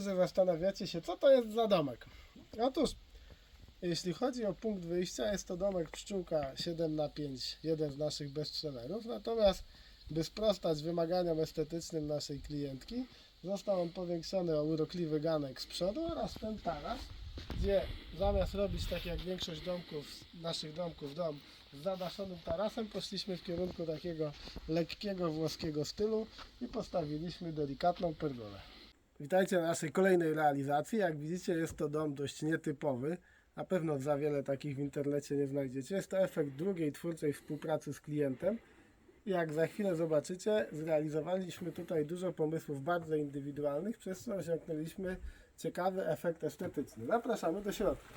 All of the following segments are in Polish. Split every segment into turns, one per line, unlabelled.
zastanawiacie się, co to jest za domek. Otóż, jeśli chodzi o punkt wyjścia, jest to domek Pszczółka 7 na 5 jeden z naszych bestsellerów. Natomiast, by sprostać wymaganiom estetycznym naszej klientki, został on powiększony o urokliwy ganek z przodu oraz ten taras, gdzie zamiast robić tak jak większość domków, naszych domków, dom z zadaszonym tarasem, poszliśmy w kierunku takiego lekkiego włoskiego stylu i postawiliśmy delikatną pergolę. Witajcie na naszej kolejnej realizacji. Jak widzicie, jest to dom dość nietypowy. Na pewno za wiele takich w internecie nie znajdziecie. Jest to efekt drugiej twórczej współpracy z klientem. Jak za chwilę zobaczycie, zrealizowaliśmy tutaj dużo pomysłów bardzo indywidualnych, przez co osiągnęliśmy ciekawy efekt estetyczny. Zapraszamy do środka.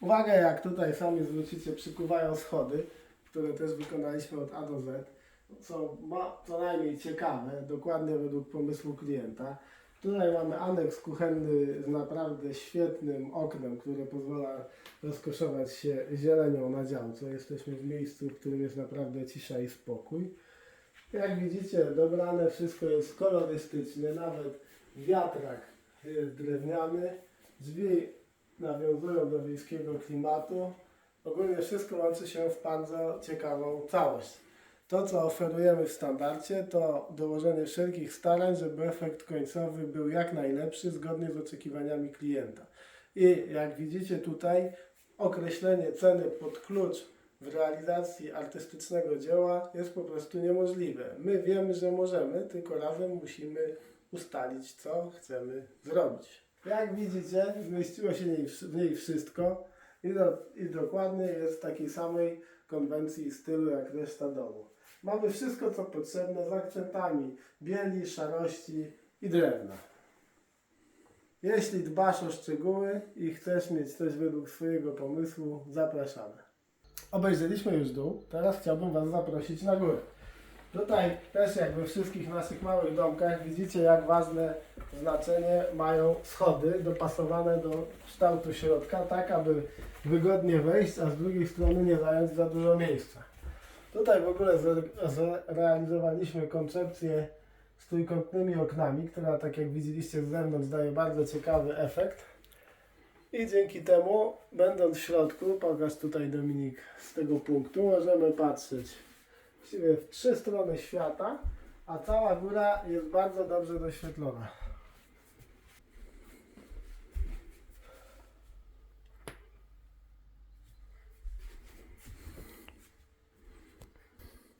Uwaga, jak tutaj sami zwrócicie, przykuwają schody, które też wykonaliśmy od A do Z. Są ma, co najmniej ciekawe, dokładnie według pomysłu klienta. Tutaj mamy aneks kuchenny z naprawdę świetnym oknem, które pozwala rozkoszować się zielenią na działce. Jesteśmy w miejscu, w którym jest naprawdę cisza i spokój. Jak widzicie, dobrane wszystko jest kolorystyczne, nawet wiatrak jest drewniany, drzwi nawiązują do wiejskiego klimatu. Ogólnie wszystko łączy się w bardzo ciekawą całość. To, co oferujemy w standardzie, to dołożenie wszelkich starań, żeby efekt końcowy był jak najlepszy, zgodnie z oczekiwaniami klienta. I jak widzicie tutaj, określenie ceny pod klucz w realizacji artystycznego dzieła jest po prostu niemożliwe. My wiemy, że możemy, tylko razem musimy ustalić, co chcemy zrobić. Jak widzicie, zmieściło się w niej wszystko i, do, i dokładnie jest w takiej samej konwencji i stylu jak reszta domu. Mamy wszystko, co potrzebne z akcentami bieli, szarości i drewna. Jeśli dbasz o szczegóły i chcesz mieć coś według swojego pomysłu, zapraszamy. Obejrzeliśmy już dół, teraz chciałbym Was zaprosić na górę. Tutaj też jak we wszystkich naszych małych domkach widzicie jak ważne znaczenie mają schody dopasowane do kształtu środka, tak aby wygodnie wejść, a z drugiej strony nie zająć za dużo miejsca. Tutaj w ogóle zre- zrealizowaliśmy koncepcję z trójkątnymi oknami, która tak jak widzieliście z zewnątrz daje bardzo ciekawy efekt. I dzięki temu, będąc w środku, pokaż tutaj Dominik z tego punktu, możemy patrzeć w trzy strony świata, a cała góra jest bardzo dobrze doświetlona.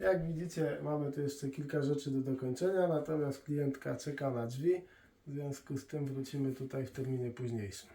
Jak widzicie, mamy tu jeszcze kilka rzeczy do dokończenia, natomiast klientka czeka na drzwi, w związku z tym wrócimy tutaj w terminie późniejszym.